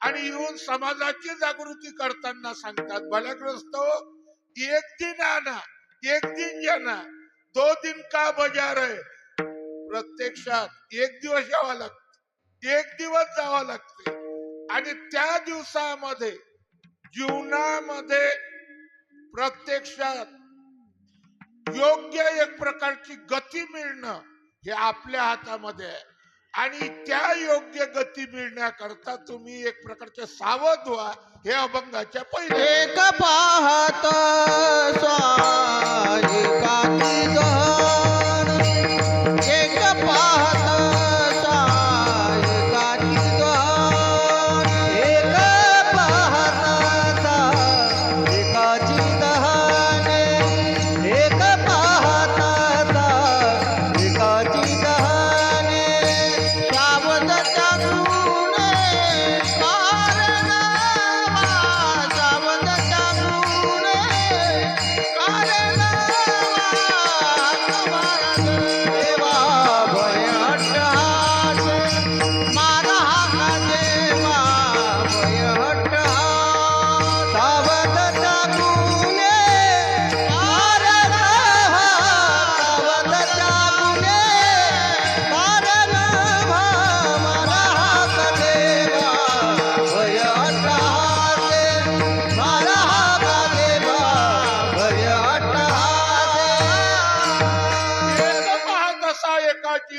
आणि येऊन समाजाची जागृती करताना सांगतात भल्याग्रस्त हो, एक दिन आना एक दिन जाना दो दिन का बजार आहे? प्रत्यक्षात एक दिवस यावा लागत एक दिवस जावं लागते. आणि त्या दिवसामध्ये जीवनामध्ये प्रत्यक्षात योग्य एक प्रकारची गती मिळणं हे आपल्या हातामध्ये आहे. आणि त्या योग्य गती मिळण्याकरता तुम्ही एक प्रकारचे सावध व्हा हे अभंगाच्या पहिले एक पाहता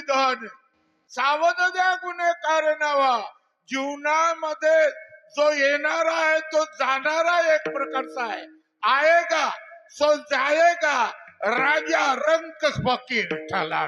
एकाची सावध द्या गुन्हेगार नावा जीवनामध्ये जो येणारा आहे तो जाणारा एक प्रकारचा आहे. आएगा सो जाएगा राजा रंग फकीर ठला